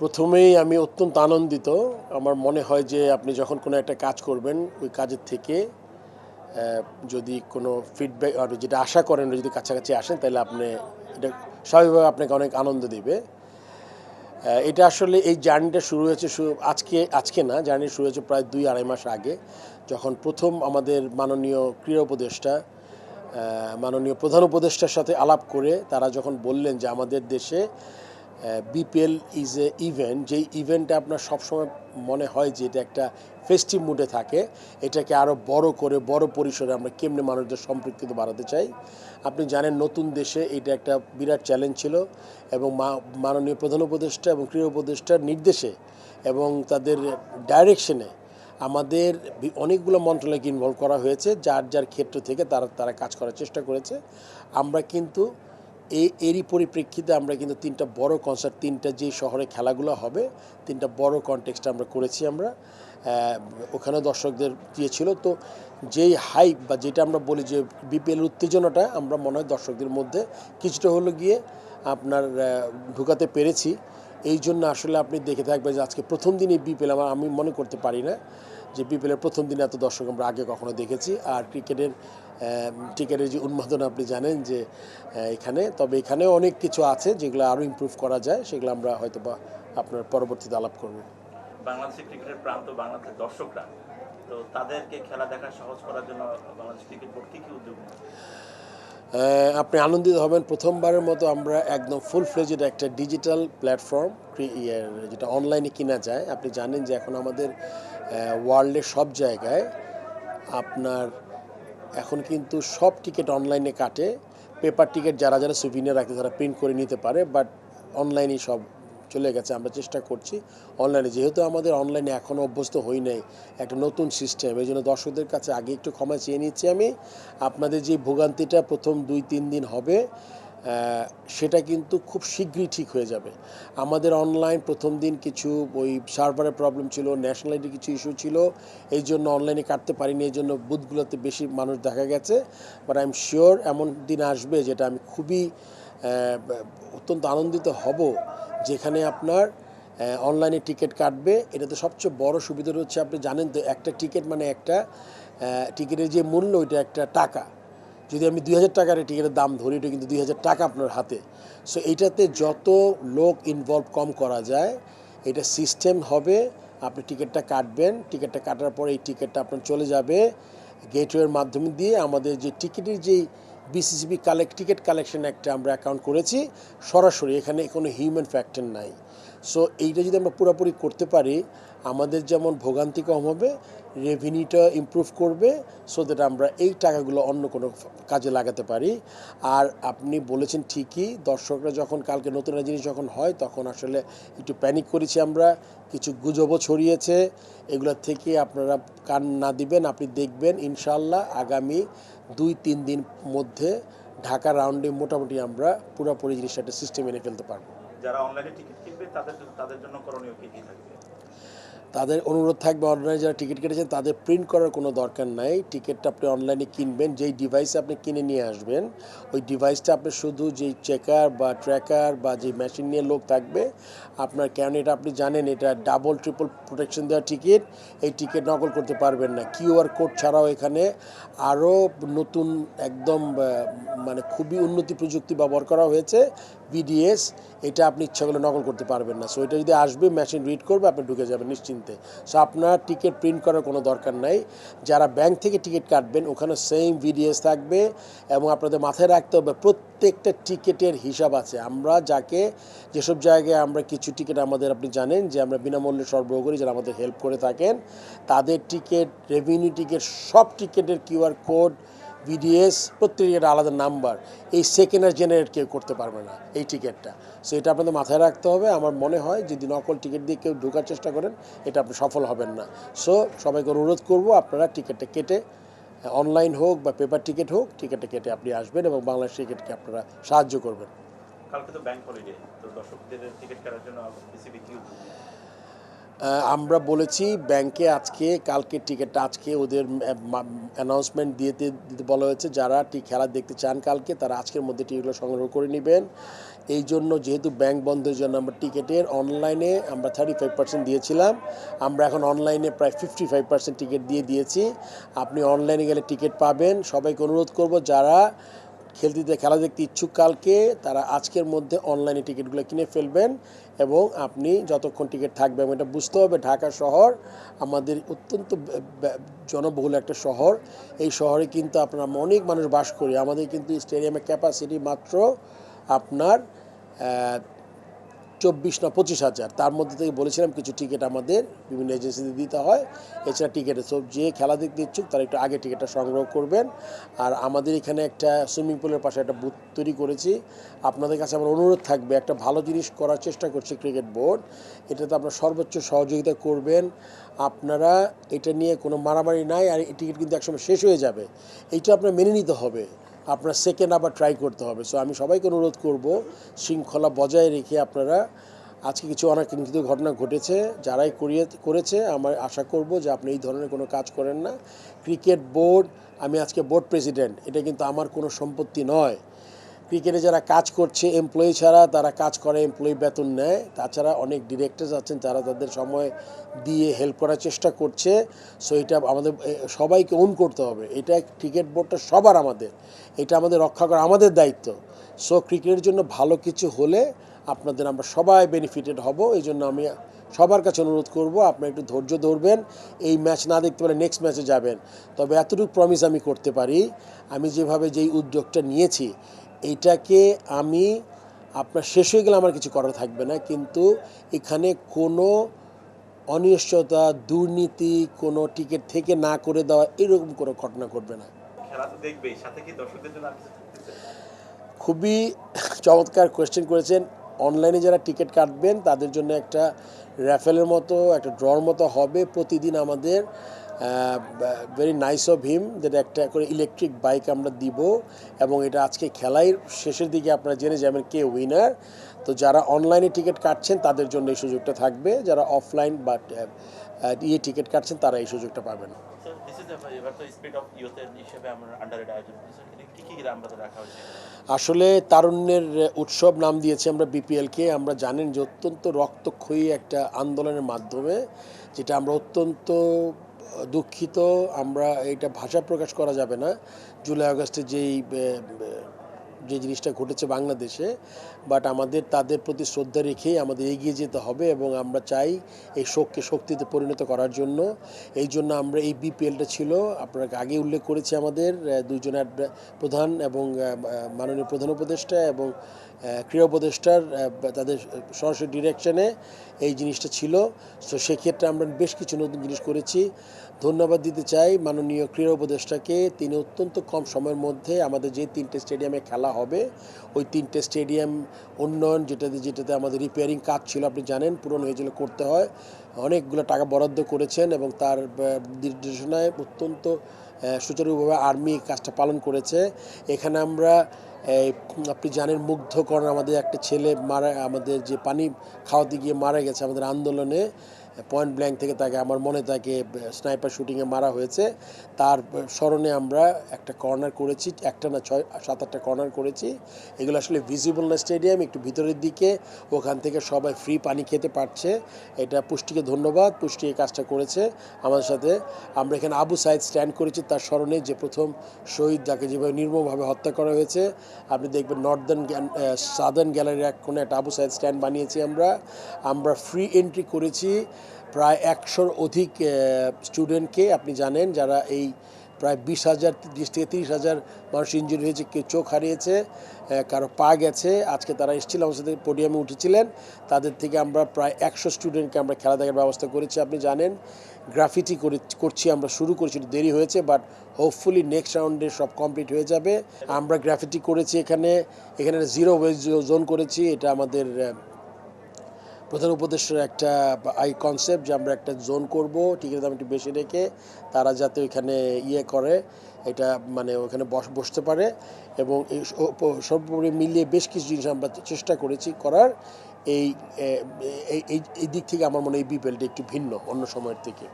প্রথমেই আমি অত্যন্ত আনন্দিত। আমার মনে হয় যে আপনি যখন কোনো একটা কাজ করবেন, ওই কাজের থেকে যদি কোনো ফিডব্যাক আপনি যেটা আশা করেন, যদি কাছাকাছি আসেন, তাহলে আপনি এটা স্বাভাবিকভাবে আপনাকে অনেক আনন্দ দেবে। এটা আসলে এই জার্নিটা শুরু হয়েছে আজকে আজকে না, জার্নি শুরু হয়েছে প্রায় দুই আড়াই মাস আগে, যখন প্রথম আমাদের মাননীয় ক্রীড়া উপদেষ্টা মাননীয় প্রধান উপদেষ্টার সাথে আলাপ করে তারা যখন বললেন যে আমাদের দেশে বিপিএল ইজ এ ইভেন্ট যেই ইভেন্টটা আপনার সবসময় মনে হয় যে এটা একটা ফেস্টিভ মুডে থাকে, এটাকে আরও বড় করে, বড় পরিসরে আমরা কেমনে মানুষদের সম্পৃক্ত বাড়াতে চাই। আপনি জানেন নতুন দেশে এটা একটা বিরাট চ্যালেঞ্জ ছিল এবং মাননীয় প্রধান উপদেষ্টা এবং ক্রীড়া উপদেষ্টার নির্দেশে এবং তাদের ডাইরেকশনে আমাদের অনেকগুলো মন্ত্রণালয়কে ইনভলভ করা হয়েছে, যার যার ক্ষেত্র থেকে তারা তারা কাজ করার চেষ্টা করেছে। আমরা কিন্তু এরই পরিপ্রেক্ষিতে আমরা কিন্তু তিনটা বড় কনসার্ট তিনটা যে শহরে খেলাগুলো হবে, তিনটা বড় কনটেক্সটে আমরা করেছি আমরা। ওখানে দর্শকদের দিয়েছিল তো যেই হাইপ বা যেটা আমরা বলি যে বিপিএল উত্তেজনাটা, আমরা মনে হয় দর্শকদের মধ্যে কিছুটা হলো গিয়ে আপনার ঢুকাতে পেরেছি। এই জন্য আসলে আপনি দেখে থাকবেন যে আজকে প্রথম দিনই বিপিএল আমার, আমি মনে করতে পারি না যে বিপিএলের প্রথম দিনে এত দর্শক আমরা আগে কখনো দেখেছি। আর ক্রিকেটের টিকেটের যে উন্মাদন আপনি জানেন যে এখানে, তবে এখানেও অনেক কিছু আছে যেগুলো আরও ইমপ্রুভ করা যায়, সেগুলো আমরা হয়তো বা আপনার পরবর্তীতে আলাপ করব। বাংলাদেশের ক্রিকেটের প্রান্ত, বাংলাদেশের দর্শকরা, তো তাদেরকে খেলা দেখা সহজ করার জন্য বাংলাদেশ ক্রিকেট বোর্ড কি কি উদ্যোগ আপনি আনন্দিত হবেন। প্রথমবারের মতো আমরা একদম ফুল ফ্লেজেড একটা ডিজিটাল প্ল্যাটফর্ম যেটা অনলাইনে কিনা যায়। আপনি জানেন যে এখন আমাদের ওয়ার্ল্ডের সব জায়গায় আপনার এখন কিন্তু সব টিকিট অনলাইনে কাটে। পেপার টিকিট যারা যারা সুভিনিয়ার রাখে তারা প্রিন্ট করে নিতে পারে বাট অনলাইনে সব চলে গেছে, আমরা চেষ্টা করছি অনলাইনে যেহেতু আমাদের অনলাইনে এখনও অভ্যস্ত হই নাই, একটা নতুন সিস্টেম এই জন্য দর্শকদের কাছে আগে একটু ক্ষমা চেয়ে নিচ্ছি আমি। আপনাদের যে ভোগান্তিটা প্রথম দুই, তিন দিন হবে সেটা কিন্তু খুব শীঘ্রই ঠিক হয়ে যাবে। আমাদের অনলাইন প্রথম দিন কিছু ওই সার্ভারের প্রবলেম ছিল ন্যাশনাল আইডি কিছু ইস্যু ছিল, এই জন্য অনলাইনে কাটতে পারিনি, এই জন্য বুথগুলোতে বেশি মানুষ দেখা গেছে। বাট আই এম শিওর এমন দিন আসবে যেটা আমি খুবই অত্যন্ত আনন্দিত হব যেখানে আপনার অনলাইনে টিকিট কাটবে। এটাতে সবচেয়ে বড় সুবিধা হচ্ছে আপনি জানেন তো, একটা টিকিট মানে একটা টিকিটের যে মূল্য, ওইটা একটা টাকা। যদি আমি দুই হাজার টাকার টিকিটের দাম ধরি এটা কিন্তু দুই হাজার টাকা আপনার হাতে। সো, এইটাতে যত লোক ইনভলভ কম করা যায়, এটা সিস্টেম হবে, আপনি টিকিটটা কাটবেন। টিকিটটা কাটার পর এই টিকিটটা আপনার চলে যাবে। গেটওয়ের মাধ্যমে দিয়ে আমাদের যে টিকিটের যেই বিসিসিবি কালেক্ট টিকিট কালেকশন একটা আমরা অ্যাকাউন্ট করেছি। সরাসরি এখানে কোনো হিউম্যান ফ্যাক্টর নাই। সো এইটা যদি আমরা পুরোপুরি করতে পারি আমাদের যেমন ভোগান্তি কম হবে রেভিনিউটা ইমপ্রুভ করবে সো দ্যাট আমরা এই টাকাগুলো অন্য কোনো কাজে লাগাতে পারি। আর আপনি বলেছেন ঠিকই, দর্শকরা যখন কালকে নতুন জিনিস যখন হয়, তখন আসলে একটু প্যানিক করেছি আমরা। কিছু গুজবও ছড়িয়েছে এগুলোর থেকে আপনারা কান না দিবেন, আপনি দেখবেন ইনশাল্লাহ আগামী দুই, তিন দিন মধ্যে ঢাকা রাউন্ডে মোটামুটি আমরা পুরোপুরি জিনিসটা সিস্টেম এনে ফেলতে পারব। যারা অনলাইনে টিকিট কিনবে, তাদের তাদের জন্য করণীয় কি কি থাকবে? তাদের অনুরোধ থাকবে অনলাইনে যারা টিকিট কেটেছেন, তাদের প্রিন্ট করার কোনো দরকার নাই। টিকিটটা আপনি অনলাইনে কিনবেন, যেই ডিভাইসে আপনি কিনে নিয়ে আসবেন, ওই ডিভাইসটা আপনি শুধু যেই চেকার বা ট্র্যাকার বা যে মেশিন নিয়ে লোক থাকবে, আপনার কেন এটা আপনি জানেন, এটা ডাবল ট্রিপল প্রোটেকশন দেওয়া টিকিট এই টিকিট নকল করতে পারবেন না। কিউআর কোড ছাড়াও এখানে আরও নতুন, একদম মানে খুবই উন্নতি প্রযুক্তি ব্যবহার করা হয়েছে। বিডিএস এটা আপনি ইচ্ছা করলে নকল করতে পারবেন না। সো এটা যদি আসবে মেশিন রিড করবে, আপনি ঢুকে যাবেন নিশ্চিন্তে। সো আপনার টিকিট প্রিন্ট করার কোনো দরকার নাই। যারা ব্যাংক থেকে টিকিট কাটবেন, ওখানে সেম ভিডিএস থাকবে এবং আপনাদের মাথায় রাখতে হবে, প্রত্যেকটা টিকিটের হিসাব আছে। আমরা যাকে, যেসব জায়গায় আমরা কিছু টিকিট আমাদের আপনি জানেন, যে আমরা বিনামূল্যে সরবরাহ করি, যারা আমাদের হেল্প করে থাকেন, তাদের টিকিট রেভিনিউ টিকিট সব টিকিটের কিউআর কোড বিডিএস প্রত্যেকের আলাদা নাম্বার। এই সেকেন্ড আর জেনারেট কেউ করতে পারবে না এই টিকিটটা সো এটা আপনাদের মাথায় রাখতে হবে। আমার মনে হয় যদি নকল টিকিট দিয়ে কেউ ঢোকার চেষ্টা করেন, এটা আপনি সফল হবেন না। সো সবাইকে অনুরোধ করব, আপনারা টিকিটটা কেটে অনলাইন হোক বা পেপার টিকিট হোক টিকিটটা কেটে আপনি আসবেন এবং বাংলাদেশ টিকিটকে আপনারা সাহায্য করবেন। কালকে তো ব্যাংক হলিডে তো দর্শকদের টিকিট কাটার জন্য আমরা বলেছি ব্যাংকে আজকে, কালকে টিকিটটা আজকে ওদের অ্যানাউন্সমেন্ট দিতে দিতে বলা হয়েছে যারা টি খেলা দেখতে চান কালকে, তারা আজকের মধ্যে টিকিটগুলো সংগ্রহ করে নেবেন। এই জন্য যেহেতু ব্যাংক বন্ধের জন্য আমরা টিকিটের অনলাইনে আমরা থার্টি ফাইভ পার্সেন্ট দিয়েছিলাম। আমরা এখন অনলাইনে প্রায় ফিফটি ফাইভ পার্সেন্ট টিকিট দিয়ে দিয়েছি। আপনি অনলাইনে গেলে টিকিট পাবেন। সবাইকে অনুরোধ করব যারা খেলতে খেলা দেখতে ইচ্ছুক কালকে, তারা আজকের মধ্যে অনলাইনে টিকিটগুলো কিনে ফেলবেন এবং আপনি যতক্ষণ টিকিট থাকবে, এবং এটা বুঝতে হবে, ঢাকা শহর আমাদের অত্যন্ত জনবহুল একটা শহর। এই শহরে কিন্তু আপনার অনেক মানুষ বাস করি। আমাদের কিন্তু স্টেডিয়ামের ক্যাপাসিটি মাত্র আপনার চব্বিশ না পঁচিশ হাজার। তার মধ্যে থেকে বলেছিলাম কিছু টিকিট আমাদের বিভিন্ন এজেন্সিতে দিতে হয়। এছাড়া টিকিটে সব যে খেলা দেখতে ইচ্ছুক তারা একটু আগে টিকিটটা সংগ্রহ করবেন। আর আমাদের এখানে একটা সুইমিং পুলের পাশে একটা বুথ তৈরি করেছি। আপনাদের কাছে আমার অনুরোধ থাকবে, একটা ভালো জিনিস করার চেষ্টা করছে ক্রিকেট বোর্ড এটাতে আপনার সর্বোচ্চ সহযোগিতা করবেন। আপনারা এটা নিয়ে কোনো মারামারি নাই, আর এই টিকিট কিন্তু একসময় শেষ হয়ে যাবে। এইটা আপনার মেনে নিতে হবে। আপনার সেকেন্ড আবার ট্রাই করতে হবে। সো আমি সবাইকে অনুরোধ করব, শৃঙ্খলা বজায় রেখে আপনারা আজকে কিছু অনাকাঙ্ক্ষিত ঘটনা ঘটেছে, যারাই করিয়ে, করেছে, আমার আশা করব যে আপনি এই ধরনের কোনো কাজ করেন না। ক্রিকেট বোর্ড আমি আজকে বোর্ড প্রেসিডেন্ট এটা কিন্তু আমার কোনো সম্পত্তি নয়। ক্রিকেটে যারা কাজ করছে এমপ্লয়ি ছাড়া তারা কাজ করে এমপ্লয়ি বেতন নেয়। তাছাড়া অনেক ডিরেক্টরস আছেন যারা তাদের সময় দিয়ে হেল্প করার চেষ্টা করছে। সো এটা আমাদের সবাইকে ওন করতে হবে। এটা ক্রিকেট বোর্ডটা সবার আমাদের। এটা আমাদের রক্ষা করা আমাদের দায়িত্ব। সো ক্রিকেটের জন্য ভালো কিছু হলে আপনাদের আমরা সবাই বেনিফিটেড হব। এই জন্য আমি সবার কাছে অনুরোধ করব, আপনারা একটু ধৈর্য ধরবেন। এই ম্যাচ না দেখতে পারে নেক্সট ম্যাচে যাবেন। তবে এতটুকু প্রমিস আমি করতে পারি। আমি যেভাবে যেই উদ্যোগটা নিয়েছি এইটাকে আমি আপনার শেষ হয়ে গেলে আমার কিছু করার থাকবে না কিন্তু এখানে কোনো অনিশ্চয়তা দুর্নীতি কোনো টিকিট থেকে না করে দেওয়া এরকম কোনো ঘটনা ঘটবে না? খুবই চমৎকার কোয়েশ্চেন করেছেন। অনলাইনে যারা টিকিট কাটবেন তাদের জন্য একটা র্যাফেলের মতো একটা ড্রর মতো হবে। প্রতিদিন আমাদের ভেরি নাইস অফ হিম যেটা একটা করে ইলেকট্রিক বাইক আমরা দিব এবং এটা আজকে খেলাই শেষের দিকে আপনারা জেনে যাবেন কে উইনার তো যারা অনলাইনে টিকিট কাটছেন তাদের জন্য এই সুযোগটা থাকবে। যারা অফলাইন বা ইয়ে টিকিট কাটছেন তারা এই সুযোগটা পাবেন। আসলে তারুণ্যের উৎসব নাম দিয়েছি আমরা বিপিএলকে আমরা জানেন যে অত্যন্ত রক্তক্ষয়ী একটা আন্দোলনের মাধ্যমে যেটা আমরা অত্যন্ত দুঃখিত আমরা এটা ভাষা প্রকাশ করা যাবে না। জুলাই আগস্টে যেই যে জিনিসটা ঘটেছে বাংলাদেশে বাট আমাদের তাদের প্রতি শ্রদ্ধা রেখেই আমাদের এগিয়ে যেতে হবে এবং আমরা চাই এই শোককে শক্তিতে পরিণত করার জন্য। এই জন্য আমরা এই বিপিএলটা ছিল আপনাকে আগে উল্লেখ করেছি আমাদের দুইজন প্রধান এবং মাননীয় প্রধান উপদেষ্টা এবং ক্রীড়া উপদেষ্টার তাদের সরাসরি ডিরেকশনে এই জিনিসটা ছিল। তো সেক্ষেত্রে আমরা বেশ কিছু নতুন জিনিস করেছি। ধন্যবাদ দিতে চাই মাননীয় ক্রীড়া উপদেষ্টাকে। তিনি অত্যন্ত কম সময়ের মধ্যে আমাদের যে তিনটে স্টেডিয়ামে খেলা হবে। ওই তিনটে স্টেডিয়াম উন্নয়ন যেটাতে যেটাতে আমাদের রিপেয়ারিং কাজ ছিল, আপনি জানেন, পূরণ হয়েছিল করতে হয়। অনেকগুলো টাকা বরাদ্দ করেছেন এবং তার নির্দেশনায় অত্যন্ত সুচারুভাবে আর্মি কাজটা পালন করেছে। এখানে আমরা আপনি জানেন মুগ্ধকরণ আমাদের একটা ছেলে মারা, আমাদের যে পানি খাওয়াতে গিয়ে মারা গেছে আমাদের আন্দোলনে। পয়েন্ট ব্ল্যাঙ্ক থেকে তাকে আমার মনে তাকে স্নাইপার শুটিংয়ে মারা হয়েছে। তার স্মরণে আমরা একটা কর্নার করেছি, একটা না ছয়, সাত আটটা কর্নার করেছি। এগুলো আসলে ভিজিবল না স্টেডিয়াম একটু ভিতরের দিকে। ওখান থেকে সবাই ফ্রি পানি খেতে পারছে। এটা পুষ্টিকে ধন্যবাদ, পুষ্টি এই কাজটা করেছে আমাদের সাথে। আমরা এখানে আবু সাইদ স্ট্যান্ড করেছি তার স্মরণে, যে প্রথম শহীদ যাকে যেভাবে নির্মমভাবে হত্যা করা হয়েছে। আপনি দেখবেন নর্দার্ন সাদার্ন গ্যালারির এক কোণে একটা আবু সাইদ স্ট্যান্ড বানিয়েছি আমরা। আমরা ফ্রি এন্ট্রি করেছি। প্রায় একশোর অধিক স্টুডেন্টকে আপনি জানেন যারা এই প্রায় বিশ হাজার বিশ থেকে তিরিশ হাজার মানুষ ইঞ্জুরি হয়েছে, কেউ চোখ হারিয়েছে কারও পা গেছে। আজকে তারা এসেছিল আমার সাথে পোডিয়ামে উঠেছিলেন। তাদের থেকে আমরা প্রায় একশো স্টুডেন্টকে আমরা খেলা দেখার ব্যবস্থা করেছি, আপনি জানেন। গ্রাফিটি করে, করছি আমরা শুরু করেছি দেরি হয়েছে বাট হোপফুলি নেক্সট রাউন্ডে সব কমপ্লিট হয়ে যাবে। আমরা গ্রাফিটি করেছি এখানে। এখানে জিরো ওয়েজ জোন করেছি, এটা আমাদের প্রধান উপদেষ্টার একটা আই কনসেপ্ট যে আমরা একটা জোন করব টিকিটের দাম একটু বেশি রেখে তারা যাতে ওইখানে ইয়ে করে, এটা মানে ওখানে বস, বসতে পারে এবং এই সর্বোপরি মিলিয়ে বেশ কিছু জিনিস আমরা চেষ্টা করেছি করার। এই এই এই- এই দিক থেকে আমার মনে হয় এই বিপিএলটা একটু ভিন্ন অন্য সময়ের থেকে।